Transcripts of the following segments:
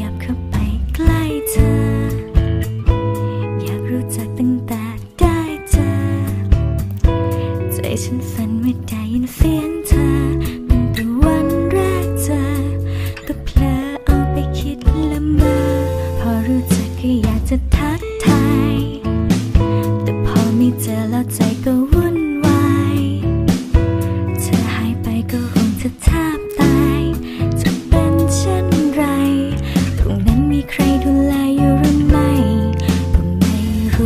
ยับเข้าไปใกล้เธอ อยากรู้จักตั้งแต่ได้เจอใจฉันสั่นเม่ได้ยินเสียงเธอตั้งแต่วันแรกเจอก็เพลอเอาไปคิดละเมอพอรู้จักก็อยากจะทักทาย แต่พอไม่เจอแล้วใจก็วุ่นวาย เธอหายไปก็คงจะทัก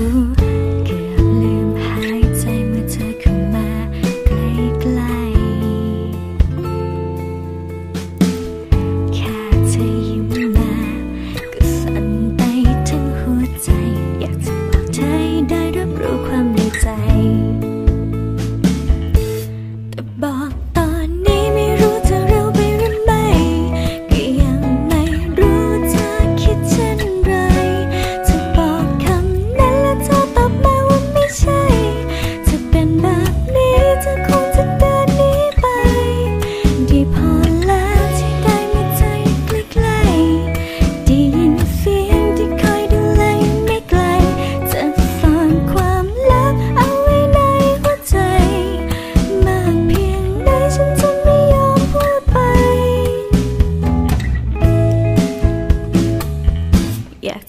you.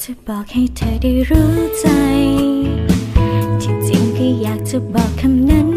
จะบอกให้เธอได้รู้ใจ ที่จริงก็อยากจะบอกคำนั้น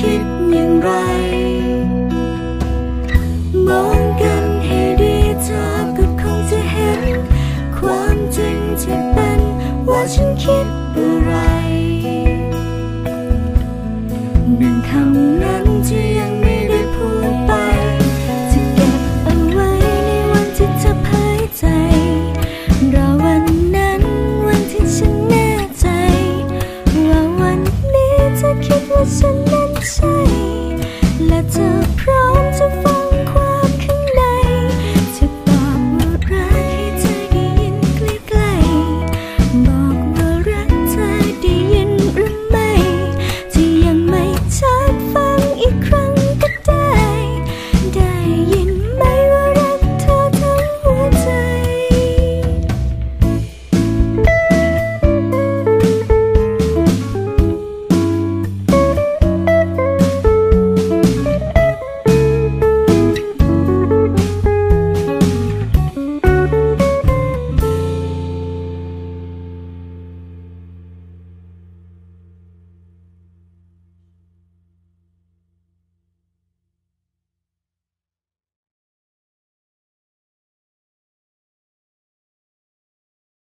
คิดอย่างไร มองกันให้ดีเธอก็คงจะเห็น ความจริงที่เป็น ว่าฉันคิดอะไร หนึ่งคำนั้นที่ยัง to price.